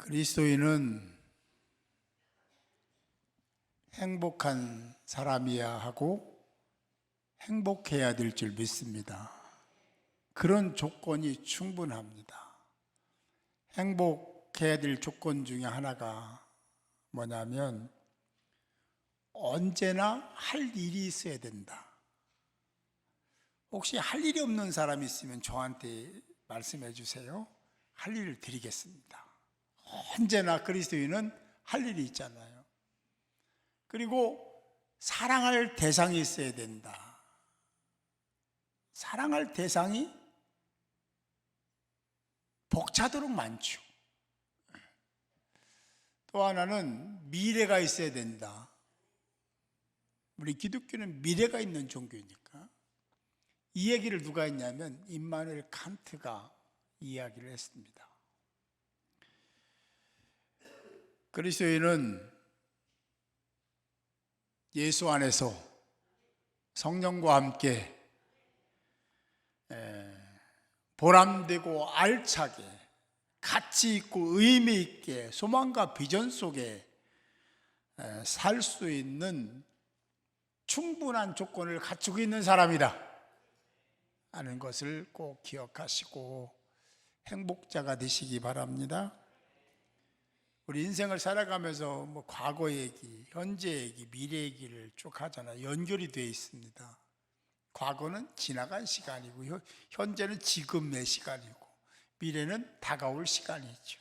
그리스도인은 행복한 사람이야 하고 행복해야 될 줄 믿습니다. 그런 조건이 충분합니다. 행복해야 될 조건 중에 하나가 뭐냐면 언제나 할 일이 있어야 된다. 혹시 할 일이 없는 사람이 있으면 저한테 말씀해 주세요. 할 일을 드리겠습니다. 언제나 그리스도인은 할 일이 있잖아요. 그리고 사랑할 대상이 있어야 된다. 사랑할 대상이 벅차도록 많죠. 또 하나는 미래가 있어야 된다. 우리 기독교는 미래가 있는 종교니까. 이 얘기를 누가 했냐면 임마누엘 칸트가 이야기를 했습니다. 그리스도인은 예수 안에서 성령과 함께 에, 보람되고 알차게 가치 있고 의미 있게 소망과 비전 속에 살 수 있는 충분한 조건을 갖추고 있는 사람이다 하는 것을 꼭 기억하시고 행복자가 되시기 바랍니다. 우리 인생을 살아가면서 뭐 과거 얘기, 현재 얘기, 미래 얘기를 쭉 하잖아요. 연결이 되어 있습니다. 과거는 지나간 시간이고 현- 현재는 지금의 시간이고 미래는 다가올 시간이죠.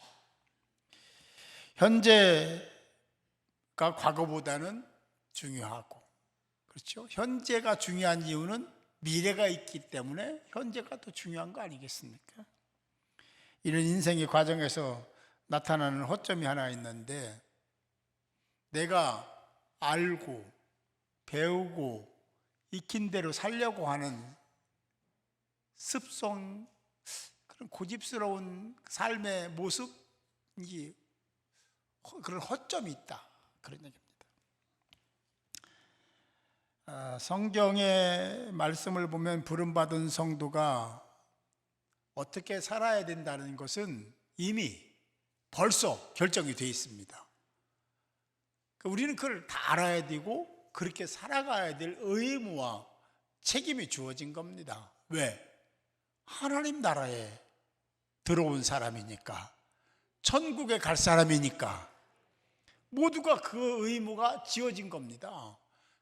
현재가 과거보다는 중요하고 그렇죠. 현재가 중요한 이유는 미래가 있기 때문에 현재가 더 중요한 거 아니겠습니까? 이런 인생의 과정에서 나타나는 허점이 하나 있는데 내가 알고 배우고 익힌 대로 살려고 하는 습성 그런 고집스러운 삶의 모습이 허- 그런 허점이 있다 그런 얘기입니다. 아, 성경의 말씀을 보면 부름받은 성도가 어떻게 살아야 된다는 것은 이미 벌써 결정이 되어 있습니다. 그 우리는 그걸 다 알아야 되고 그렇게 살아가야 될 의무와 책임이 주어진 겁니다. 왜? 하나님 나라에 들어온 사람이니까. 천국에 갈 사람이니까. 모두가 그 의무가 지어진 겁니다.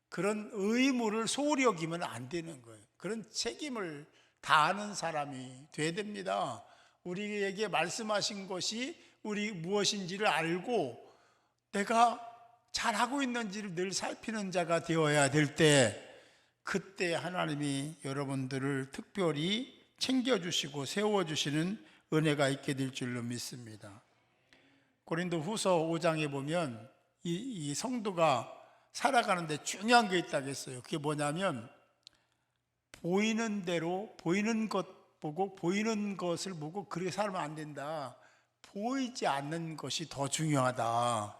그런 의무를 소홀히 여기면 안 되는 거예요. 그런 책임을 다하는 사람이 돼야 됩니다. 우리에게 말씀하신 것이 우리 무엇인지를 알고 내가 잘하고 있는지를 늘 살피는 자가 되어야 될 때 그때 하나님이 여러분들을 특별히 챙겨주시고 세워주시는 은혜가 있게 될 줄로 믿습니다. 고린도 후서 5장에 보면 이, 이 성도가 살아가는데 중요한 게 있다고 했어요. 그게 뭐냐면 보이는 대로 보이는 것 보고 보이는 것을 보고 그렇게 살면 안 된다. 보이지 않는 것이 더 중요하다.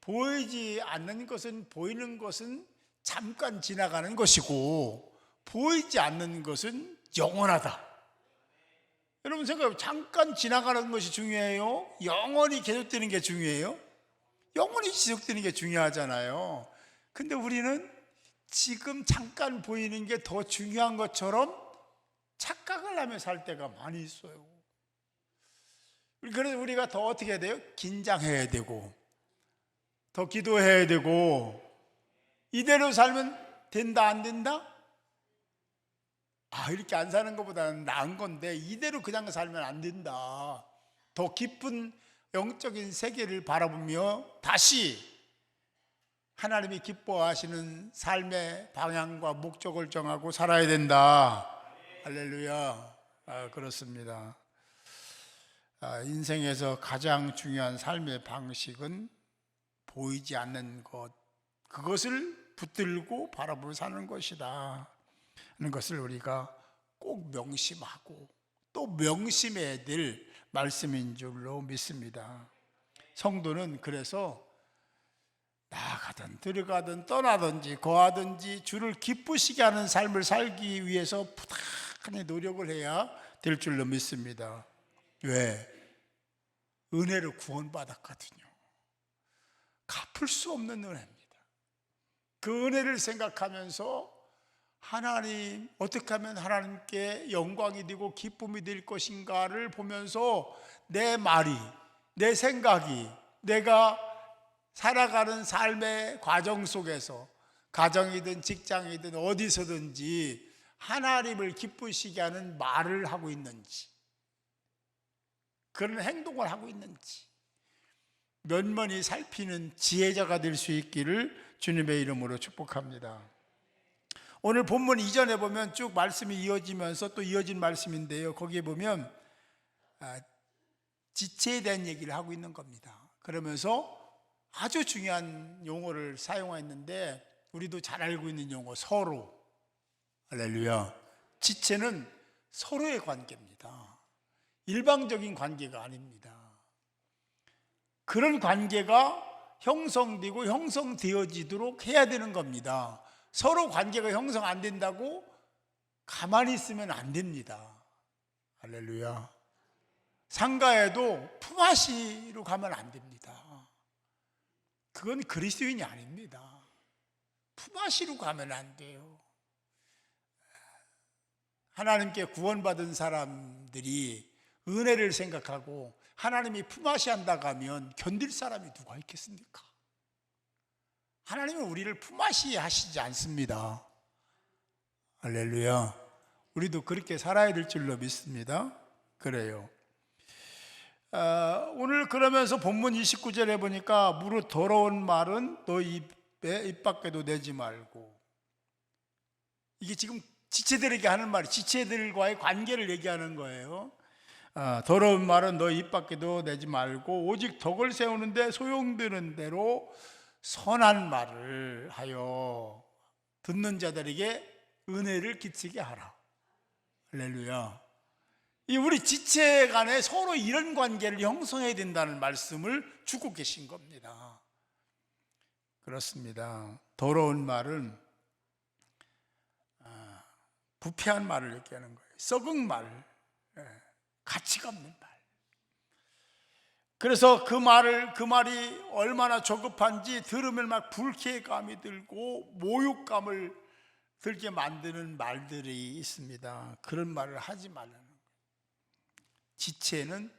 보이지 않는 것은 보이는 것은 잠깐 지나가는 것이고 보이지 않는 것은 영원하다. 여러분 생각해 잠깐 지나가는 것이 중요해요. 영원히 계속되는 게 중요해요. 영원히 지속되는 게 중요하잖아요. 근데 우리는 지금 잠깐 보이는 게 더 중요한 것처럼 착각을 하며 살 때가 많이 있어요. 그래서 우리가 더 어떻게 해야 돼요? 긴장해야 되고, 더 기도해야 되고, 이대로 살면 된다, 안 된다? 아, 이렇게 안 사는 것보다는 나은 건데, 이대로 그냥 살면 안 된다. 더 깊은 영적인 세계를 바라보며 다시 하나님이 기뻐하시는 삶의 방향과 목적을 정하고 살아야 된다. 할렐루야. 아, 그렇습니다. 아, 인생에서 가장 중요한 삶의 방식은 보이지 않는 것, 그것을 붙들고 바라보며 사는 것이다. 하는 것을 우리가 꼭 명심하고 또 명심해야 될 말씀인 줄로 믿습니다. 성도는 그래서 나가든 들어가든 떠나든지 거하든지 주를 기쁘시게 하는 삶을 살기 위해서 부단히 노력을 해야 될 줄로 믿습니다. 왜? 은혜로 구원받았거든요. 갚을 수 없는 은혜입니다. 그 은혜를 생각하면서 하나님, 어떻게 하면 하나님께 영광이 되고 기쁨이 될 것인가를 보면서 내 말이, 내 생각이, 내가 살아가는 삶의 과정 속에서 가정이든 직장이든 어디서든지 하나님을 기쁘시게 하는 말을 하고 있는지, 그런 행동을 하고 있는지, 면면히 살피는 지혜자가 될 수 있기를 주님의 이름으로 축복합니다. 오늘 본문 이전에 보면 쭉 말씀이 이어지면서 또 이어진 말씀인데요. 거기에 보면 아, 지체에 대한 얘기를 하고 있는 겁니다. 그러면서 아주 중요한 용어를 사용했는데 우리도 잘 알고 있는 용어 서로 할렐루야. 지체는 서로의 관계입니다. 일방적인 관계가 아닙니다. 그런 관계가 형성되고 형성되어지도록 해야 되는 겁니다. 서로 관계가 형성 안 된다고 가만히 있으면 안 됩니다. 할렐루야. 상가에도 품앗이로 가면 안 됩니다. 그건 그리스도인이 아닙니다. 품앗이로 가면 안 돼요. 하나님께 구원받은 사람들이 은혜를 생각하고 하나님이 품앗이 한다고 하면 견딜 사람이 누가 있겠습니까? 하나님은 우리를 품앗이 하시지 않습니다. 할렐루야. 우리도 그렇게 살아야 될 줄로 믿습니다. 그래요. 아, 오늘 그러면서 본문 29절에 보니까 무릇 더러운 말은 너 입에 입 밖에도 내지 말고 이게 지금 지체들에게 하는 말이 지체들과의 관계를 얘기하는 거예요. 아, 더러운 말은 너 입 밖에도 내지 말고 오직 덕을 세우는데 소용되는 대로 선한 말을 하여 듣는 자들에게 은혜를 끼치게 하라. 할렐루야. 이 우리 지체 간에 서로 이런 관계를 형성해야 된다는 말씀을 주고 계신 겁니다. 그렇습니다. 더러운 말은 아, 부패한 말을 얘기하는 거예요. 썩은 말, 예, 가치가 없는 말. 그래서 그 말을 그 말이 얼마나 조급한지 들으면 막 불쾌감이 들고 모욕감을 들게 만드는 말들이 있습니다. 그런 말을 하지 말라는 거예요. 지체는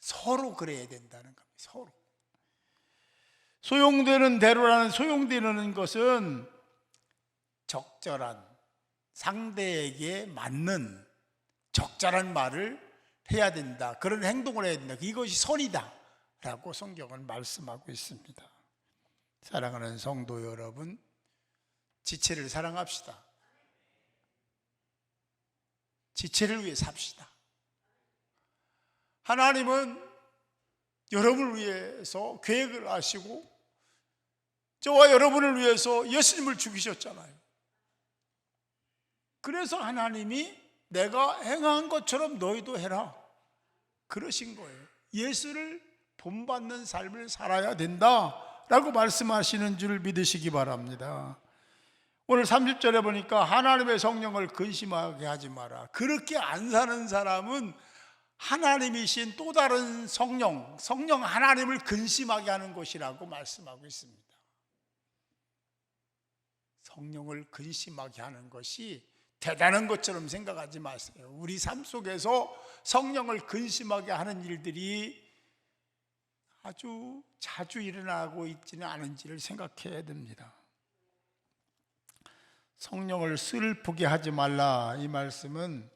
서로 그래야 된다는 겁니다. 서로. 소용되는 대로라는 소용되는 것은 적절한 상대에게 맞는 적절한 말을 해야 된다. 그런 행동을 해야 된다. 이것이 선이다. 라고 성경은 말씀하고 있습니다. 사랑하는 성도 여러분, 지체를 사랑합시다. 지체를 위해 삽시다. 하나님은 여러분을 위해서 계획을 하시고 저와 여러분을 위해서 예수님을 죽이셨잖아요. 그래서 하나님이 내가 행한 것처럼 너희도 해라. 그러신 거예요. 예수를 본받는 삶을 살아야 된다. 라고 말씀하시는 줄 믿으시기 바랍니다. 오늘 30절에 보니까 하나님의 성령을 근심하게 하지 마라. 그렇게 안 사는 사람은 하나님이신 또 다른 성령, 성령 하나님을 근심하게 하는 것이라고 말씀하고 있습니다. 성령을 근심하게 하는 것이 대단한 것처럼 생각하지 마세요. 우리 삶 속에서 성령을 근심하게 하는 일들이 아주 자주 일어나고 있지는 않은지를 생각해야 됩니다. 성령을 슬프게 하지 말라 이 말씀은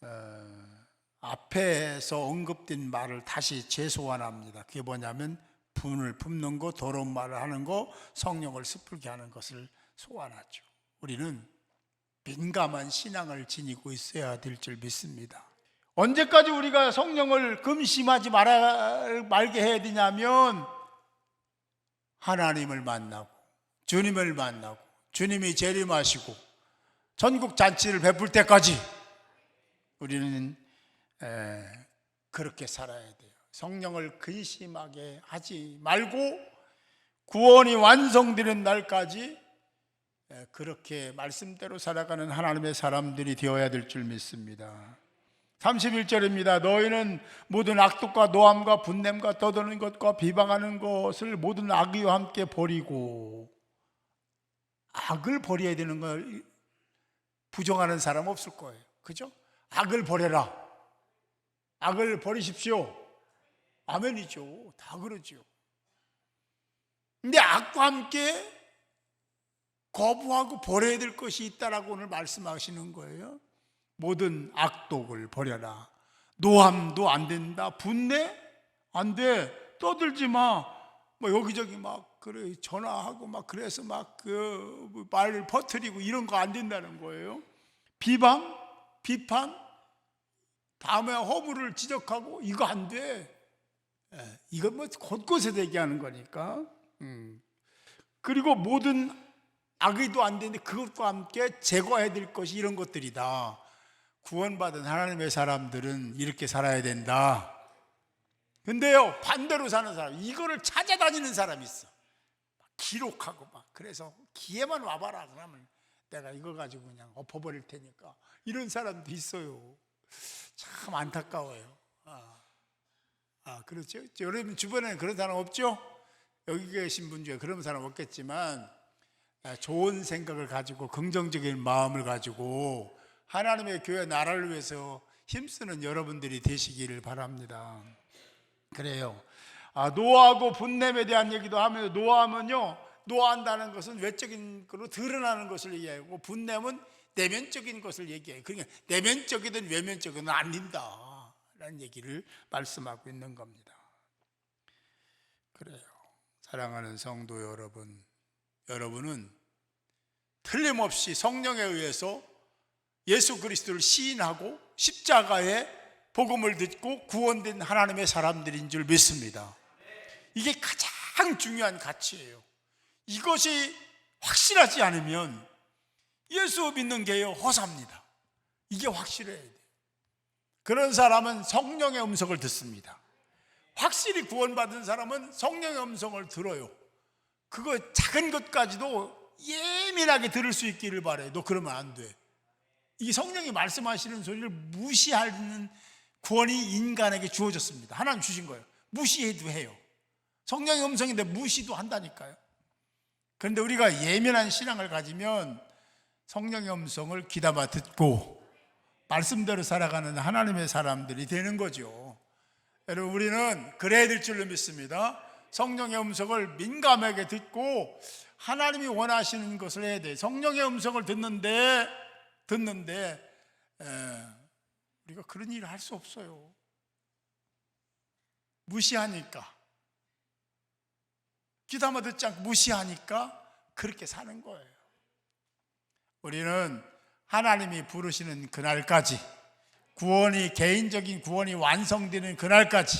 어, 앞에서 언급된 말을 다시 재소환합니다. 그게 뭐냐면 분을 품는 거, 더러운 말을 하는 거, 성령을 슬프게 하는 것을 소환하죠. 우리는 민감한 신앙을 지니고 있어야 될 줄 믿습니다. 언제까지 우리가 성령을 금심하지 말아, 말게 해야 되냐면 하나님을 만나고 주님을 만나고 주님이 재림하시고 전국 잔치를 베풀 때까지 우리는 에, 그렇게 살아야 돼요. 성령을 근심하게 하지 말고 구원이 완성되는 날까지 에, 그렇게 말씀대로 살아가는 하나님의 사람들이 되어야 될 줄 믿습니다. 31절입니다. 너희는 모든 악독과 노함과 분냄과 떠드는 것과 비방하는 것을 모든 악의와 함께 버리고 악을 버려야 되는 걸 부정하는 사람 없을 거예요. 그죠? 악을 버려라. 악을 버리십시오. 아멘이죠. 다 그러죠. 근데 악과 함께 거부하고 버려야 될 것이 있다라고 오늘 말씀하시는 거예요. 모든 악독을 버려라. 노함도 안 된다. 분내 안 돼. 떠들지 마. 뭐 여기저기 막 그래 전화하고 막 그래서 막 그 말을 퍼뜨리고 이런 거 안 된다는 거예요. 비방, 비판, 다음에 허물을 지적하고 이거 안 돼. 예, 이건 뭐 곳곳에 대기하는 거니까. 음. 그리고 모든 악의도 안 되는데 그것과 함께 제거해야 될 것이 이런 것들이다. 구원받은 하나님의 사람들은 이렇게 살아야 된다. 근데요, 반대로 사는 사람, 이거를 찾아다니는 사람이 있어. 막 기록하고 막. 그래서 기회만 와봐라. 그러면 내가 이거 가지고 그냥 엎어버릴 테니까. 이런 사람도 있어요. 참 안타까워요. 아, 아 그렇죠. 여러분 주변에는 그런 사람 없죠? 여기 계신 분 중에 그런 사람 없겠지만, 아, 좋은 생각을 가지고 긍정적인 마음을 가지고 하나님의 교회 나라를 위해서 힘쓰는 여러분들이 되시기를 바랍니다. 그래요. 아, 노하고 분냄에 대한 얘기도 하면 노하면요. 노한다는 것은 외적인 걸로 드러나는 것을 얘기하고 분냄은 내면적인 것을 얘기해요. 그러니까 내면적이든 외면적이든 아닌다. 라는 얘기를 말씀하고 있는 겁니다. 그래요. 사랑하는 성도 여러분. 여러분은 틀림없이 성령에 의해서 예수 그리스도를 시인하고 십자가에 복음을 듣고 구원된 하나님의 사람들인 줄 믿습니다. 이게 가장 중요한 가치예요. 이것이 확실하지 않으면 예수 믿는 게요 허사입니다. 이게 확실해야 돼요. 그런 사람은 성령의 음성을 듣습니다. 확실히 구원받은 사람은 성령의 음성을 들어요. 그거 작은 것까지도 예민하게 들을 수 있기를 바래요. 너 그러면 안 돼. 이 성령이 말씀하시는 소리를 무시하는 구원이 인간에게 주어졌습니다. 하나님 주신 거예요. 무시해도 해요. 성령의 음성인데 무시도 한다니까요. 그런데 우리가 예민한 신앙을 가지면 성령의 음성을 귀담아 듣고 말씀대로 살아가는 하나님의 사람들이 되는 거죠. 여러분 우리는 그래야 될 줄로 믿습니다. 성령의 음성을 민감하게 듣고 하나님이 원하시는 것을 해야 돼. 성령의 음성을 듣는데 듣는데 에, 우리가 그런 일을 할 수 없어요. 무시하니까 귀담아 듣지 않고 무시하니까 그렇게 사는 거예요. 우리는 하나님이 부르시는 그날까지 구원이 개인적인 구원이 완성되는 그날까지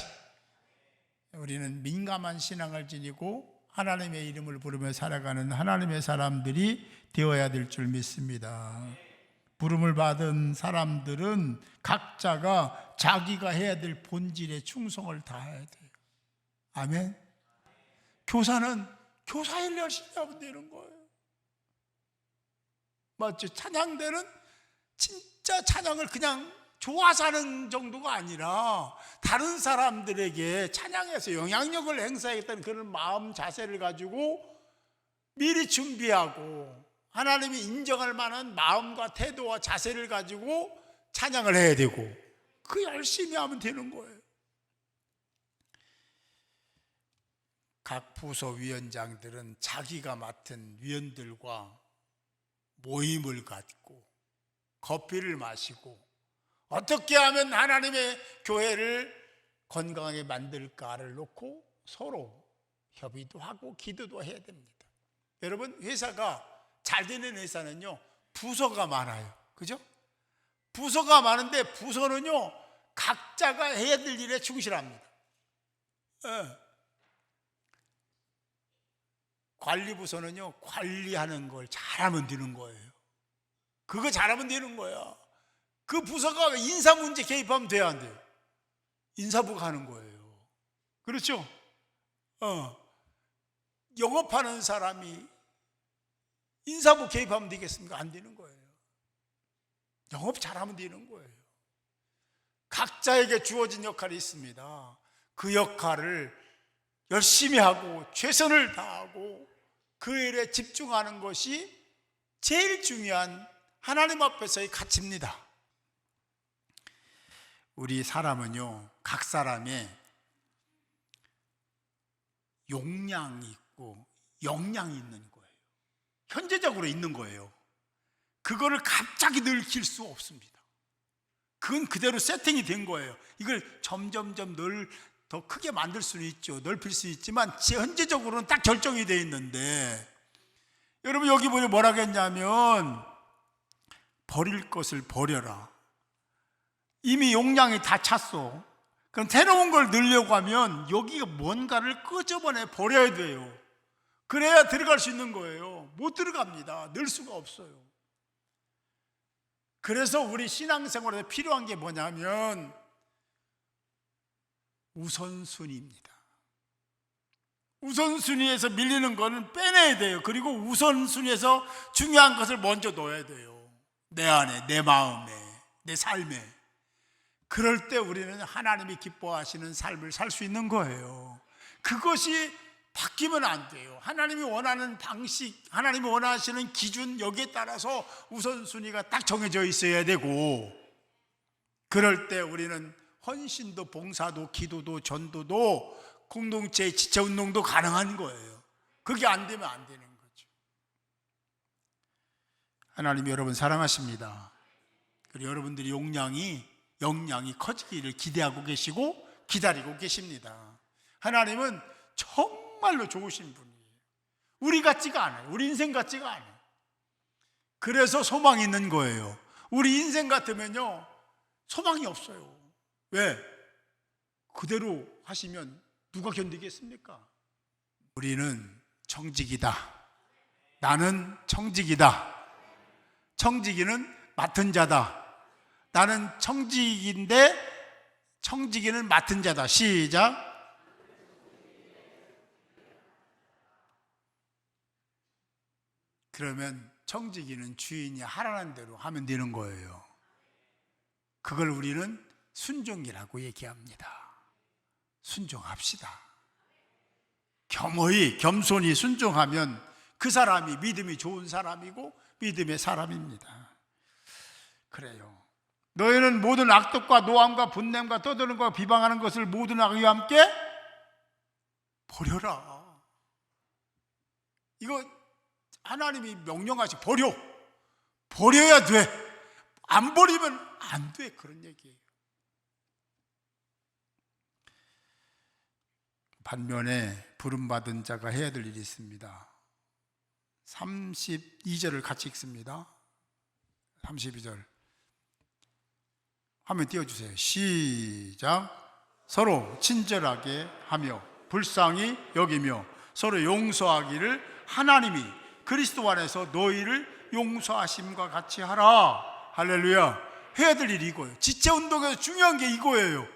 우리는 민감한 신앙을 지니고 하나님의 이름을 부르며 살아가는 하나님의 사람들이 되어야 될 줄 믿습니다. 부름을 받은 사람들은 각자가 자기가 해야 될 본질에 충성을 다해야 돼요. 아멘. 교사는 교사 일 열심히 하면 되는 거예요. 맞죠? 찬양대는 진짜 찬양을 그냥 좋아서 하는 정도가 아니라 다른 사람들에게 찬양해서 영향력을 행사하겠다는 그런 마음 자세를 가지고 미리 준비하고 하나님이 인정할 만한 마음과 태도와 자세를 가지고 찬양을 해야 되고 그 열심히 하면 되는 거예요. 각 부서 위원장들은 자기가 맡은 위원들과 모임을 갖고 커피를 마시고 어떻게 하면 하나님의 교회를 건강하게 만들까를 놓고 서로 협의도 하고 기도도 해야 됩니다. 여러분 회사가 잘 되는 회사는요 부서가 많아요. 그죠? 부서가 많은데 부서는요 각자가 해야 될 일에 충실합니다. 예. 관리부서는요 관리하는 걸 잘하면 되는 거예요. 그거 잘하면 되는 거야. 그 부서가 인사 문제 개입하면 돼야 안 돼요. 인사부가 하는 거예요. 그렇죠? 어. 영업하는 사람이 인사부 개입하면 되겠습니까? 안 되는 거예요. 영업 잘하면 되는 거예요. 각자에게 주어진 역할이 있습니다. 그 역할을 열심히 하고 최선을 다하고 그 일에 집중하는 것이 제일 중요한 하나님 앞에서의 가치입니다. 우리 사람은요, 각 사람의 용량이 있고 역량이 있는 거예요. 현재적으로 있는 거예요. 그거를 갑자기 늘릴 수 없습니다. 그건 그대로 세팅이 된 거예요. 이걸 점점점 늘 더 크게 만들 수는 있죠. 넓힐 수 있지만 현재적으로는 딱 결정이 되어 있는데 여러분 여기 보니 뭐라 했냐면 버릴 것을 버려라. 이미 용량이 다 찼어. 그럼 새로운 걸 넣으려고 하면 여기가 뭔가를 끄집어내 버려야 돼요. 그래야 들어갈 수 있는 거예요. 못 들어갑니다. 넣을 수가 없어요. 그래서 우리 신앙생활에 필요한 게 뭐냐면 우선순위입니다. 우선순위에서 밀리는 거는 빼내야 돼요. 그리고 우선순위에서 중요한 것을 먼저 넣어야 돼요. 내 안에, 내 마음에, 내 삶에. 그럴 때 우리는 하나님이 기뻐하시는 삶을 살 수 있는 거예요. 그것이 바뀌면 안 돼요. 하나님이 원하는 방식, 하나님이 원하시는 기준, 여기에 따라서 우선순위가 딱 정해져 있어야 되고, 그럴 때 우리는 헌신도, 봉사도, 기도도, 전도도, 공동체 지체 운동도 가능한 거예요. 그게 안 되면 안 되는 거죠. 하나님 여러분 사랑하십니다. 그리고 여러분들이 용량이, 역량이 커지기를 기대하고 계시고 기다리고 계십니다. 하나님은 정말로 좋으신 분이에요. 우리 같지가 않아요. 우리 인생 같지가 않아요. 그래서 소망이 있는 거예요. 우리 인생 같으면요, 소망이 없어요. 왜? 그대로 하시면 누가 견디겠습니까? 우리는 청직이다. 나는 청직이다. 청지기는 맡은 자다. 나는 청직인데 청지기는 맡은 자다. 시작. 그러면 청지기는 주인이 하라는 대로 하면 되는 거예요. 그걸 우리는 순종이라고 얘기합니다. 순종합시다. 겸허히, 겸손히 순종하면 그 사람이 믿음이 좋은 사람이고 믿음의 사람입니다. 그래요. 너희는 모든 악독과 노함과 분냄과 떠드는 것과 비방하는 것을 모든 악과 함께 버려라. 이거 하나님이 명령하시 버려. 버려야 돼. 안 버리면 안 돼. 그런 얘기예요. 반면에 부름받은 자가 해야 될 일이 있습니다. 32절을 같이 읽습니다. 32절. 화면 띄워주세요. 시작. 서로 친절하게 하며 불쌍히 여기며 서로 용서하기를 하나님이 그리스도 안에서 너희를 용서하심과 같이 하라. 할렐루야. 해야 될 일이 이거예요. 지체 운동에서 중요한 게 이거예요.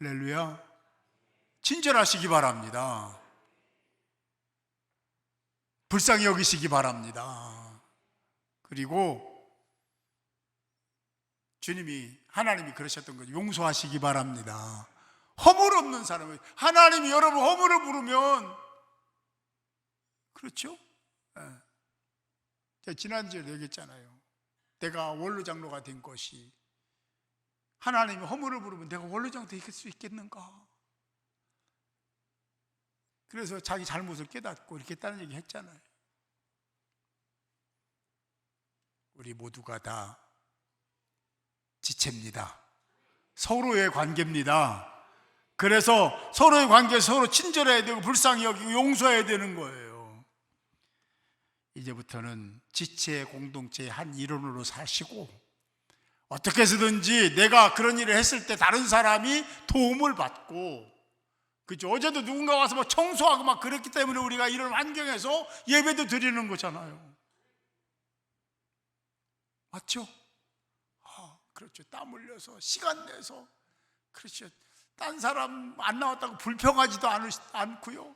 할렐루야. 친절하시기 바랍니다. 불쌍히 여기시기 바랍니다. 그리고 주님이 하나님이 그러셨던 거죠. 용서하시기 바랍니다. 허물 없는 사람을 하나님이 여러분 허물을 부르면 그렇죠? 예. 제가 지난주에 얘기했잖아요. 내가 원로 장로가 된 것이 하나님이 허물을 부르면 내가 원로 장로 될 수 있겠는가? 그래서 자기 잘못을 깨닫고 이렇게 했다는 얘기 했잖아요. 우리 모두가 다 지체입니다. 서로의 관계입니다. 그래서 서로의 관계 서로 친절해야 되고 불쌍히 여기고 용서해야 되는 거예요. 이제부터는 지체 공동체의 한 일원으로 사시고 어떻게 해서든지 내가 그런 일을 했을 때 다른 사람이 도움을 받고 그죠? 어제도 누군가 와서 막 청소하고 막 그랬기 때문에 우리가 이런 환경에서 예배도 드리는 거잖아요. 맞죠? 아, 그렇죠. 땀 흘려서 시간 내서 그렇죠. 딴 사람 안 나왔다고 불평하지도 않을, 않고요.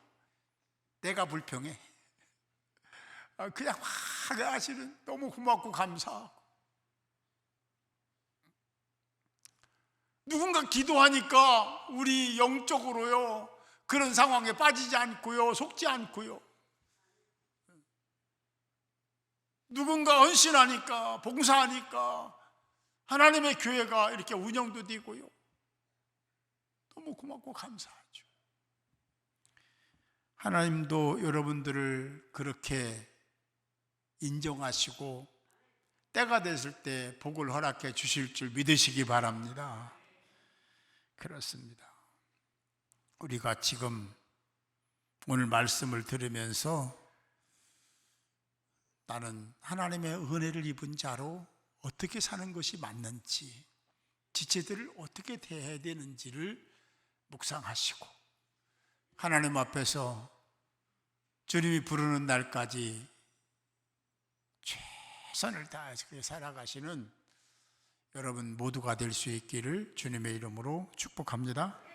내가 불평해. 아, 그냥 막 하시는 너무 고맙고 감사하고. 누군가 기도하니까 우리 영적으로요 그런 상황에 빠지지 않고요 속지 않고요 누군가 헌신하니까 봉사하니까 하나님의 교회가 이렇게 운영도 되고요 너무 고맙고 감사하죠 하나님도 여러분들을 그렇게 인정하시고 때가 됐을 때 복을 허락해 주실 줄 믿으시기 바랍니다. 그렇습니다. 우리가 지금 오늘 말씀을 들으면서 나는 하나님의 은혜를 입은 자로 어떻게 사는 것이 맞는지, 지체들을 어떻게 대해야 되는지를 묵상하시고 하나님 앞에서 주님이 부르는 날까지 최선을 다해서 살아가시는 여러분 모두가 될 수 있기를 주님의 이름으로 축복합니다.